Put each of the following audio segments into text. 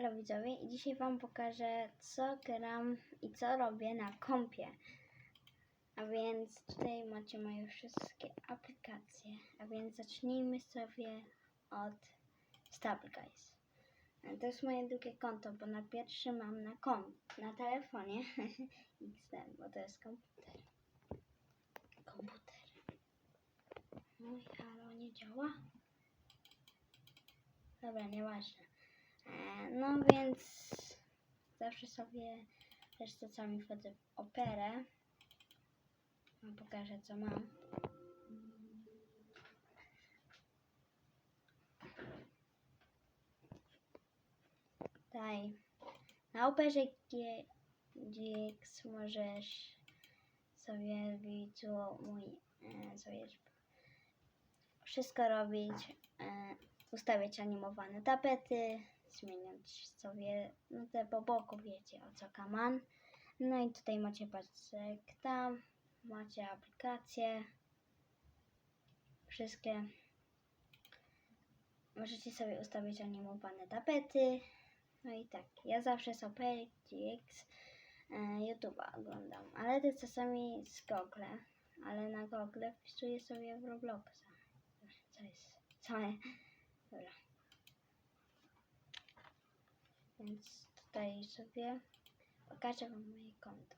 Halo widzowie i dzisiaj wam pokażę co gram i co robię na kompie. A więc tutaj macie moje wszystkie aplikacje. A więc zacznijmy sobie od Stable Guys. To jest moje drugie konto, bo na pierwszym mam na kom, na telefonie XD, bo to jest komputer. Komputer. I halo, nie działa? Dobra, nieważne. E, No więc zawsze sobie też czasami wchodzę w operę. Wam pokażę co mam. Tutaj na operze GX możesz sobie wbić tu mój e, sobie wszystko robić, e, ustawiać animowane tapety, zmieniać sobie no te po boku, wiecie o co kaman. No i tutaj macie pasek tam, macie aplikacje, wszystkie. Możecie sobie ustawić animowane tapety. No i tak, ja zawsze z Opera GX e, YouTube'a oglądam, ale też czasami z Google, ale na Google wpisuję sobie w Robloxa. Co jest? Co jest? Dobra. Więc tutaj sobie pokażę wam moje konto.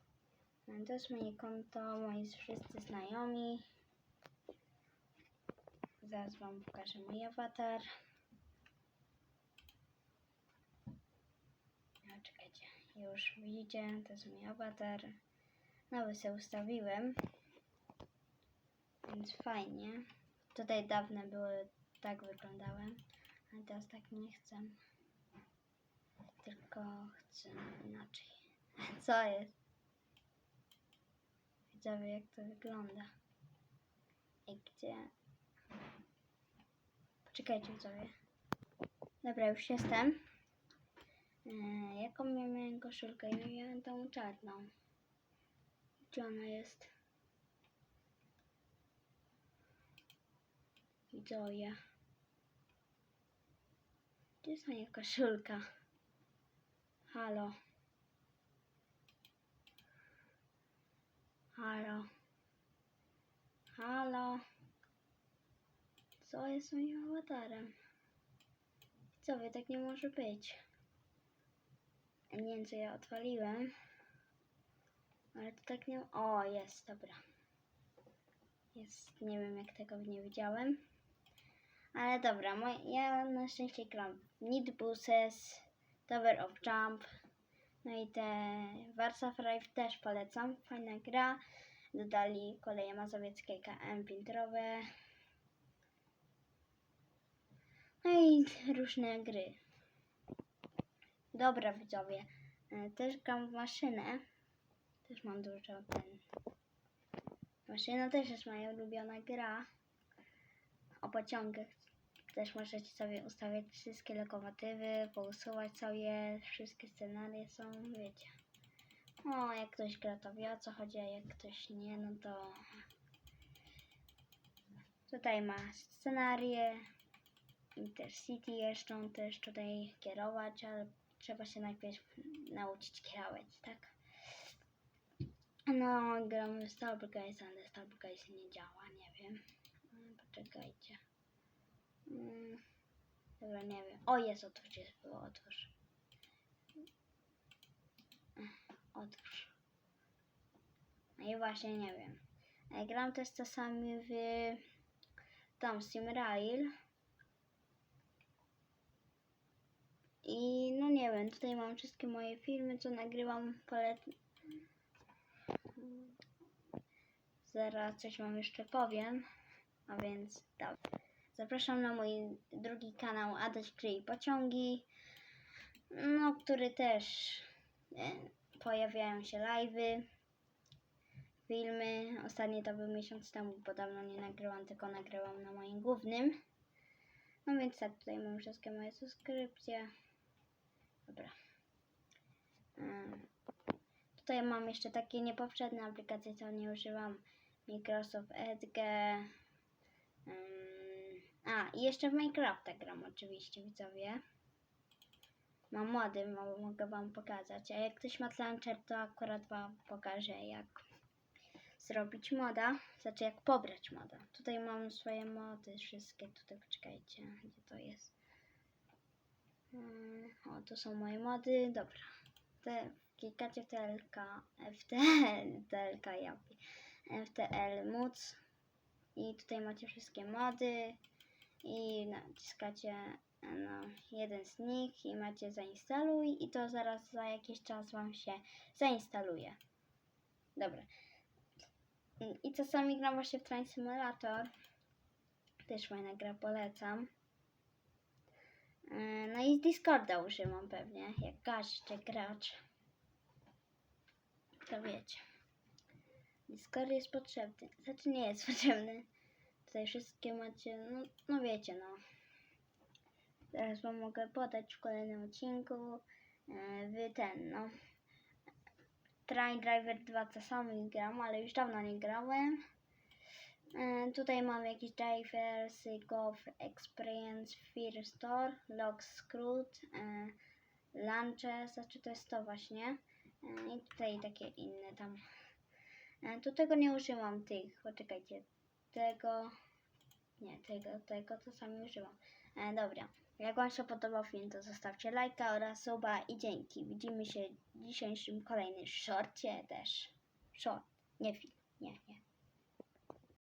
No, To jest moje konto, moi wszyscy znajomi. Zaraz wam pokażę mój awatar. No, czekajcie, już widzicie, to jest mój awatar. Nowy sobie ustawiłem. Więc fajnie. Tutaj dawne były, tak wyglądałem, ale teraz tak nie chcę. Tylko chcę inaczej. Co jest? Widzowie, jak to wygląda. I gdzie? Poczekajcie, widzowie. Dobra, już jestem. Eee, jaką ja miałem koszulkę? Ja miałem tą czarną. Gdzie ona jest? Widzowie. Gdzie jest moja koszulka? Halo. Halo. Halo. Co jest moim awatarem? Co wy, tak nie może być. Nie wiem, co ja odwaliłem. Ale to tak nie... O, jest, dobra. Jest, nie wiem, jak tego nie widziałem. Ale dobra, ja na szczęście gram Need Buses, Tower of Jump, no i te Warsaw Drive też polecam, fajna gra. Dodali koleje mazowieckie KM filtrowe. No i różne gry. Dobra widzowie, e, też gram w maszynę. Też mam dużo ten... Maszyna też jest moja ulubiona gra. O pociągach też możecie sobie ustawiać wszystkie lokomotywy, pousuwać sobie, wszystkie scenarie są, wiecie. O, jak ktoś gra to wie o co chodzi, a jak ktoś nie, no to... Tutaj ma scenarię, Intercity jeszcze też tutaj kierować, ale trzeba się najpierw nauczyć kierować, tak? No, gramy w Stable ale Stable nie działa, nie wiem. Poczekajcie. Mm, Dobra, nie wiem. O, jest, otwórz, jest, było, otwórz. Otwórz. No i właśnie, nie wiem. Gram też czasami w tam Simrail. I no nie wiem, tutaj mam wszystkie moje filmy, co nagrywam. Polet... Zaraz coś wam jeszcze powiem. A więc tak. Zapraszam na mój drugi kanał Adaś Kryj Pociągi, no, który też e, pojawiają się live'y, filmy. Ostatni to był miesiąc temu, bo dawno nie nagrywam, tylko nagrywam na moim głównym. No więc tak, tutaj mam wszystkie moje subskrypcje. Dobra. Em, Tutaj mam jeszcze takie niepowszednie aplikacje, co nie używam. Microsoft Edge. A, i jeszcze w Minecrafta gram oczywiście, widzowie. Mam mody, mo- mogę wam pokazać. A jak ktoś ma launcher, to akurat wam pokażę jak zrobić moda. Znaczy jak pobrać moda. Tutaj mam swoje mody wszystkie. Tutaj poczekajcie, gdzie to jest. Mm, O, tu są moje mody. Dobra. Te, klikacie w TLK, FTL, TLK, ja, FTL móc. I tutaj macie wszystkie mody. I naciskacie na jeden z nich i macie zainstaluj i to zaraz za jakiś czas Wam się zainstaluje. Dobra. I czasami gram właśnie w Train Simulator. Też fajna gra, polecam. E, No i Discorda używam pewnie, jak każdy gracz. To wiecie. Discord jest potrzebny. Znaczy nie jest potrzebny. Tutaj wszystkie macie, no, no wiecie, no. Teraz wam mogę podać w kolejnym odcinku. E, Wy ten, no. Train Driver 2 czasami gram, ale już dawno nie grałem. E, Tutaj mam jakiś drivers, Golf Experience, Fear Store, Log Scroot, e, Launcher, znaczy to jest to właśnie. I tutaj takie inne tam. Tu tego nie używam tych, poczekajcie, tego, nie, tego, tego to sami używam. E, dobra, jak Wam się podobał film, to zostawcie lajka oraz suba i dzięki. Widzimy się w dzisiejszym kolejnym shorcie też. Short, nie film.